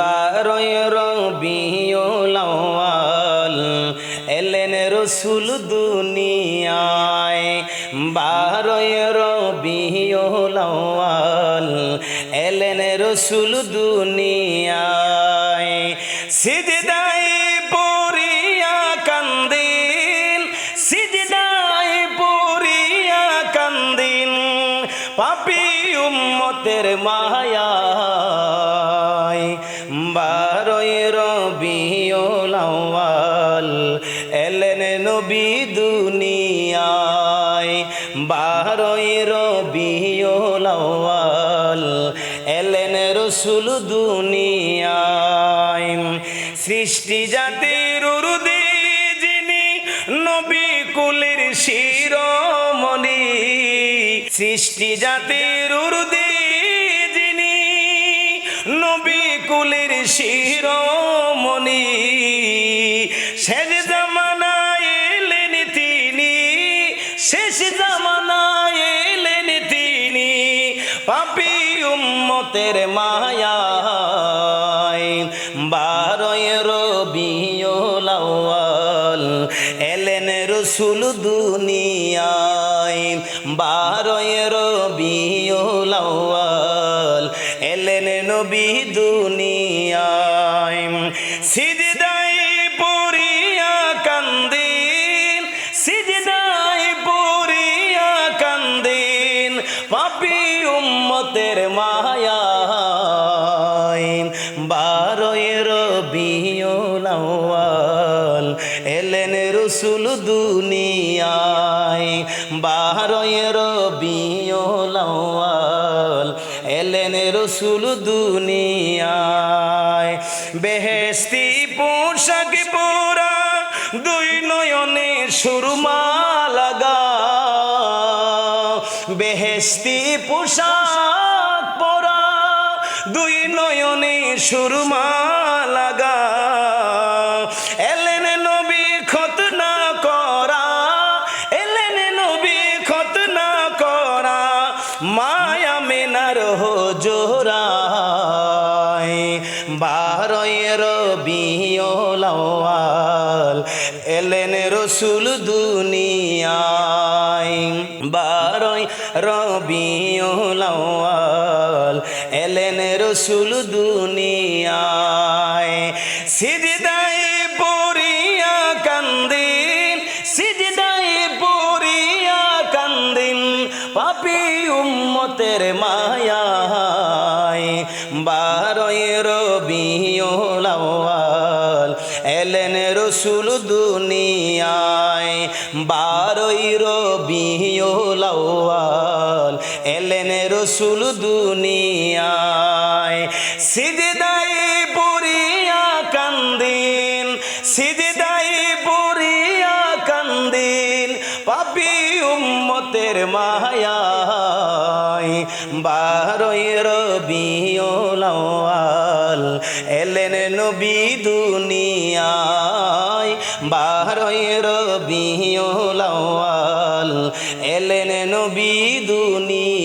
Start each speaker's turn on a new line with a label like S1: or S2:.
S1: বারোয় রবিউল আউয়াল, এলেন রসুল দুনিয়ায়। বারোয় রবিউল আউয়াল, এলেন রসুল দুনিয়ায়। সিজদাই পড়িয়া কান্দিন সিজদাই পড়িয়া কান্দিন পাপি উম্মতের মায়ায় বারোয় রবিউল আউয়াল এলেন নবী দুনিয়ায়। বারোয় রবিউল আউয়াল এলেন রসুল দুনিয়ায়। সৃষ্টি জাতির উরুদি যিনি নবী কুলের শিরোমণি। সৃষ্টি জাতির উরুদি শিরোমণি শেষ জামানায় এলেন তিনি, শেষ জামানায় এলেন তিনি পাপি উম্মতের মায়া বারোয় রবিউল এলেন রসুল দুনিয়ায়। বারোয় রবিউল আউয়াল এলেন নবী দুনিয়ায়। সিজদাই পড়িয়া কান্দিন সিজদাই পড়িয়া কান্দিন, পাপি উম্মতের মায়ায়। বারোয় রবিউল আউয়াল, এলেন রসুল দুনিয়ায়। বারোয় রসুল দুনিয়ায়। বেহেস্তি পোশাক পোরা, দুই নয়নে সুরমা লাগা বেহেস্তি পোশাক পরা, দুই নয়নে সুরমা লাগা খতনা খতনা মায়া মেনার হোজোরায় বারোয় রবিউল আউয়াল এলেন রসুল দুনিয়ায় বারোয় রবিউল আউয়াল এলেন রসুল দুনিয়ায় সিজদাই পাপি উম্মতের মায়ায় বারোয় রবিউল আউয়াল এলেন রসুল দুনিয়ায়। বারোই রবিউল আউয়াল এলেন রসুল দুনিয়ায়। সিজদাই পাপি উম্মতের মায়ায় বারোই রবি এলেন নবী দুনিয়ায়। বারোই রবি এলেন নবী দুনিয়ায়।